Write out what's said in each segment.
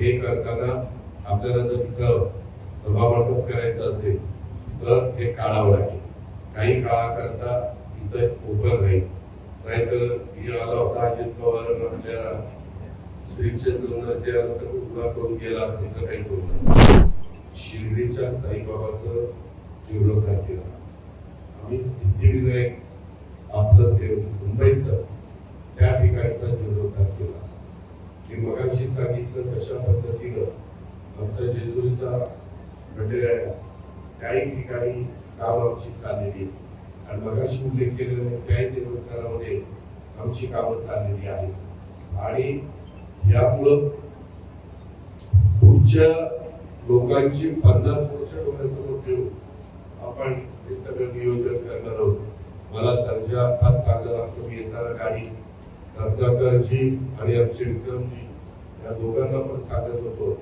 हे करताना आपल्याला जर इथं सभामंडप करायचं असेल तर हे काढावं लागेल. काही काळाकरता इथं ओपन राहील. नाहीतर मी आला होता अजित पवार आपल्या श्री चंद्रनरसिंह सगळं उभा करून गेला तसं काही करू नका. शिर्डीच्या साईबाबाचं जीर्णोद्धार केला. आम्ही सिद्धिविनायक आपलं देव मुंबईचं त्या ठिकाणचा जीवन सांगितलं तशा पद्धतीनं आमचा जेजुरीचा मंदिर आहे त्याही ठिकाणी काम आमची चाललेली आणि मगाशी उल्लेख केलेल्या त्याही देवस्थानामध्ये आमची कामं चाललेली आहेत. आणि यामुळं पुढच्या लोकांची पन्नास वर्ष डोळ्यासमोर ठेवून आपण हे सगळं नियोजन करणार आहोत. मला दर्जा फार चांगला लागतो. मी येताना गाडी रत्नाकरजी आणि आमचे विक्रमजी या दोघांना पण सांगत होतो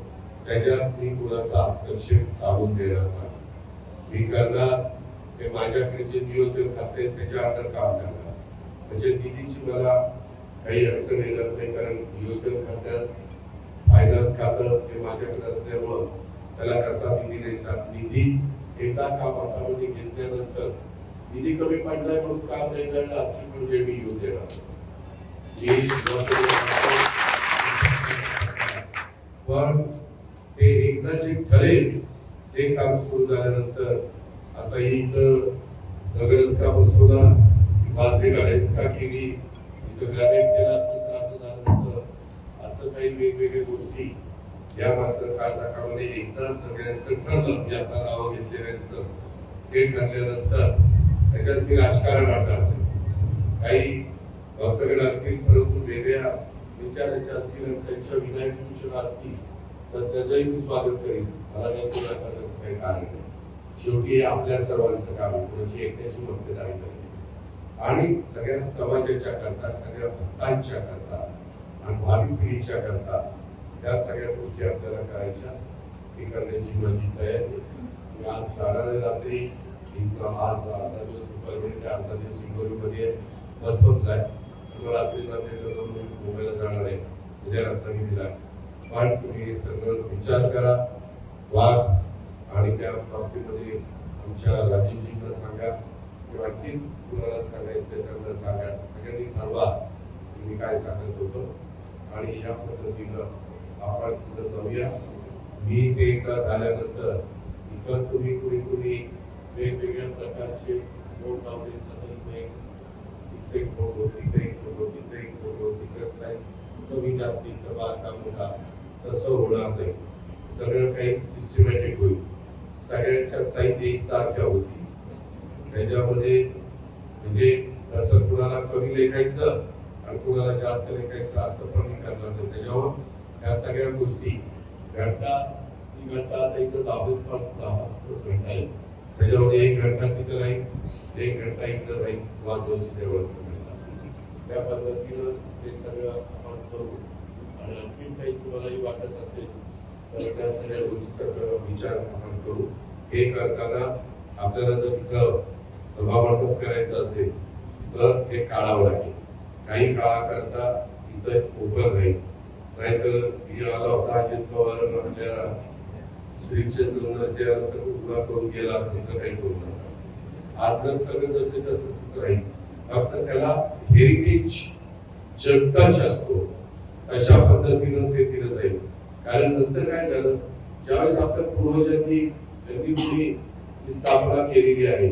त्याच्यात मी कुणाचा हस्तक्षेप काढून देणार नाही. मी करणार ते माझ्याकडे जे नियोजन खाते त्याच्या अंडर काम करणार. म्हणजे निधीची मला काही अडचण येणार नाही कारण नियोजन खात्यात फायनान्स खातं हे माझ्याकडे असल्यामुळं त्याला कसा निधी द्यायचा? निधी एका काम हातामध्ये घेतल्यानंतर निधी कमी पडलाय म्हणून काम नाही करणार अशी म्हणजे मी येऊ देणार पण ते एकदा जे ठरेल ते काम सुरू झाल्यानंतर आता इथं दगडच का बसवला बाजरी गाड्याच का केली? इथं ग्रॅनेट केला असं झाल्यानंतर असं काही वेगवेगळ्या गोष्टी या मात्र काळामध्ये एकदा सगळ्यांचं ठरलं की आता नावं घेतलेल्यांचं ते ठरल्यानंतर त्याच्यात मी राजकारण आणणार नाही काही भक्तगण असतील परंतु वेगळ्या विचारायचे असतील आणि त्यांच्या विधायक सूचना असतील तर त्याचंही मी स्वागत करीन. मला काही तुला करण्याचं काही कारण नाही. शेवटी हे आपल्या सर्वांचं काम आहे. कोणाची एकट्याची मक्तेदारी नाही. आणि सगळ्या समाजाच्या करता सगळ्या भक्तांच्या करता आणि भावी पिढीच्या करता त्या सगळ्या गोष्टी आपल्याला करायच्या. हे करण्याची माझी तयारी मी आज जाणार रात्री आज अर्धा दिवस परभणी अर्धा दिवस हिंगोलीमध्ये बसवतला आहे. मग रात्री मी मुंबईला जाणार आहे उद्या रत्नागिरीला पण तुम्ही सगळं विचार करा वाघ आणि त्या बाबतीमध्ये आमच्या राजीवजींना सांगा किंवा आणखी तुम्हाला सांगायचं त्यांना सांगा सगळ्यांनी ठरवा मी काय सांगत होतो आणि या पद्धतीनं आपण तिथं जाऊया मी ते एकदा झाल्यानंतर इतर तुम्ही कुणी कुणी वेगवेगळ्या प्रकारचे बोट लावले तर इथे इथे एक फोटो तिथे एक फोटो तिथे एक फोटो तिथे साईज कमी जास्त इथं बारका मोठा तसं होणार नाही सगळं काही सिस्टमॅटिक होईल. सगळ्यांच्या साईज एकसारख्या होती. त्याच्यामध्ये म्हणजे असं कुणाला कमी लेखायचं आणि कुणाला जास्त लेखायचं असं पण मी करणार नाही त्याच्यावर या सगळ्या गोष्टी घंटा ती घंटा आता इथं दहावीस पण दहा घंटा येईल त्याच्यामध्ये एक घंटा तिथं राहील एक घंटा इथं राहील वाजवायची देवळाचं त्या पद्धतीनं ते सगळं आपण करू. आणि आणखी काही तुम्हालाही वाटत असेल तर त्या सगळ्या गोष्टीचा विचार आपण करू. हे करताना आपल्याला जर तिथं सभामंडप करायचं असेल तर हे काढावं लागेल. काही काळाकरता इथं ओपन राहील. नाहीतर आला होता अजित पवार आपल्या श्री क्षेत्र सगळं उभा करून गेला तसं काही करू नका. आज जर सगळं जसेच्या तसंच राहील फक्त त्याला हेरिटेज जगताच असतो अशा पद्धतीनं ते दिलं जाईल. कारण नंतर काय झालं ज्यावेळेस आपल्या पूर्वजांनी त्यांनी जी स्थापना केलेली आहे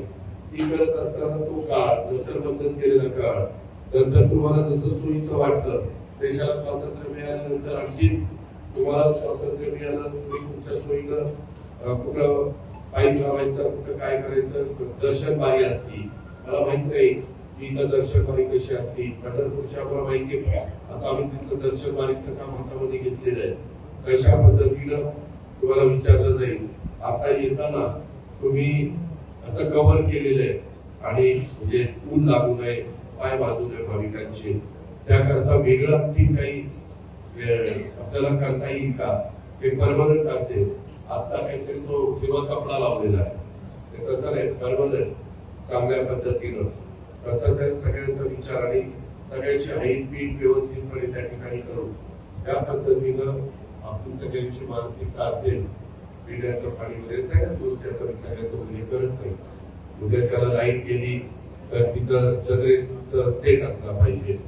ती करत असताना तो काळ नंतर बंधन केलेला काळ नंतर तुम्हाला जसं सोयीचं वाटलं देशाला स्वातंत्र्य मिळाल्यानंतर आणखी तुम्हाला स्वातंत्र्य मिळालं तुम्ही तुमच्या सोयीनं कुठं पायी लावायचं कुठं काय करायचं दर्शनबारी असती. मला माहीत नाही की इथं दर्शनबारी कशी असती. पंढरपूरच्या आम्हाला माहिती आता आम्ही तिथलं दर्शनबारीचं काम हातामध्ये घेतलेलं आहे. कशा पद्धतीनं तुम्हाला विचारलं जाईल. आता येताना तुम्ही असं कव्हर केलेलं आहे. आणि म्हणजे ऊन लागू नये पाय वाजू नये भाविकांचे. त्याकरता वेगळं आणखी काही अं, आपल्याला करता येईल का? हे परमनंट असेल. आता काहीतरी तो हिरवा कपडा लावलेला आहे. ते तसं नाही परमनंट चांगल्या पद्धतीनं. तसं त्या सगळ्यांचा विचार आणि सगळ्यांची हाईट पीठ व्यवस्थितपणे त्या ठिकाणी करू त्या पद्धतीनं आपली सगळ्यांची मानसिकता असेल पिण्याचं पाणी वगैरे सगळ्याच गोष्टी आता मी सगळ्याचं उल्लेख करत नाही. उद्याच्याला लाइट गेली तर तिथं जनरेटर सेट असला पाहिजे.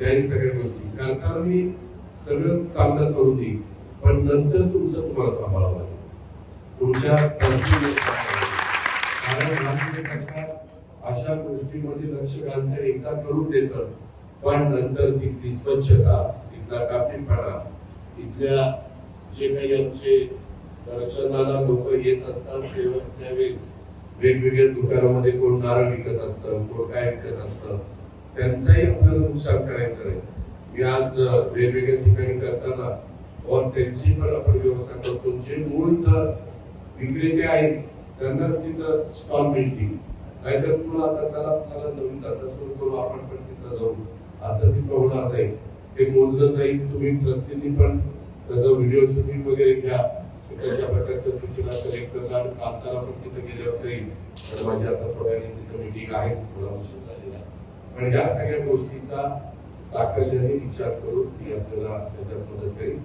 त्याही सगळ्या गोष्टी. करताना मी सगळं चांगलं करून देईन पण नंतर तुमचं तुम्हाला सांभाळावं लागेल. तुमच्या कारण राज्य सरकार अशा गोष्टीमध्ये लक्ष घालते एकदा करून देत. पण नंतर तिथली स्वच्छता तिथला कापीपणा इथल्या जे काही आमचे दर्शनाला लोक येत असतात तेव्हा त्यावेळेस वेगवेगळ्या दुकानामध्ये कोण नारळ विकत असतं कोण काय विकत असतं त्यांचाही आपल्याला नुकसान करायचं नाही. मी आज वेगवेगळ्या ठिकाणी करताना व त्यांची पण आपण व्यवस्था करतो. जे मूळ विक्रेते आहेत त्यांनाच तिथं स्टॉल मिळतील. नाहीतर पुन्हा आता चला तुम्हाला नवीन धंदा सुरू करू आपण पण तिथं जाऊ. असं तिथं होणार नाही. ते मोजलं जाईल तुम्ही ट्रस्टींनी पण त्याचं व्हिडिओ शूटिंग वगैरे घ्या. त्याच्या प्रकारच्या सूचना कलेक्टरला आणि प्रांताला पण तिथं गेल्यावर करीन तर माझी आता थोड्या तिथं मीटिंग आहेच थोडा उशीर झालेला पण या सगळ्या गोष्टीचा साकल्याने विचार करून मी आपल्याला त्याच्यात मदत करीन